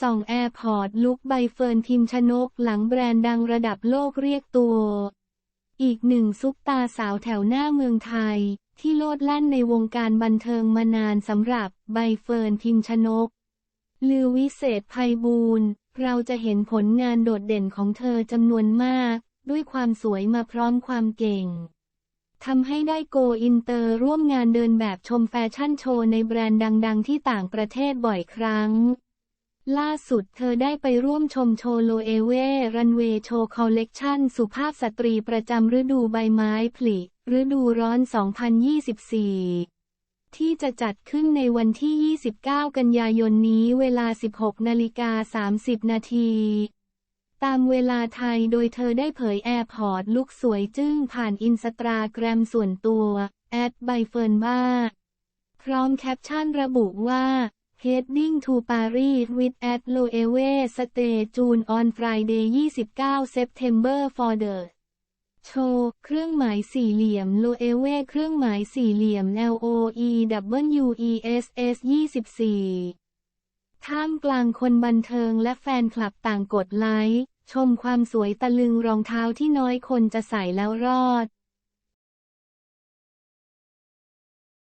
ส่องแอร์พอร์ตลุกใบเฟิร์นพิมชนกหลังแบรนด์ดังระดับโลกเรียกตัว อีกหนึ่งซุปตาสาวแถวหน้าเมืองไทย ที่โลดแล่นในวงการบันเทิงมานานสำหรับใบเฟิร์นพิมชนก ลือวิเศษภัยบูรณ์เราจะเห็นผลงานโดดเด่นของเธอจำนวนมาก ด้วยความสวยมาพร้อมความเก่งทำให้ได้โกอินเตอร์ร่วมงานเดินแบบชมแฟชั่นโชว์ในแบรนด์ดัง ๆ ที่ต่างประเทศบ่อยครั้ง ล่าสุดเธอได้ไปร่วมชมโชว์โลเอเวรันเวย์โชว์คอลเลกชันสุภาพสตรีประจำฤดูใบไม้ผลิฤดูร้อน 2024 ที่จะจัดขึ้นในวันที่ 29 กันยายนนี้เวลา 16 นาฬิกา 30 นาทีตามเวลาไทยโดยเธอได้เผยแอร์พอร์ตลุกสวยจึ้งผ่านอินสตาแกรมส่วนตัวแอดใบเฟิร์นบ้าพร้อมแคปชั่นระบุว่า Heading to Paris with at Loewe Stay June on Friday 29 September for the โชว์เครื่องหมายสี่เหลี่ยม Loewe เครื่องหมายสี่เหลี่ยม LOE W E S S 24 ท่ามกลางคนบันเทิงและแฟนคลับต่างกดไลค์ ชมความสวยตะลึงรองเท้าที่น้อยคนจะใส่แล้วรอด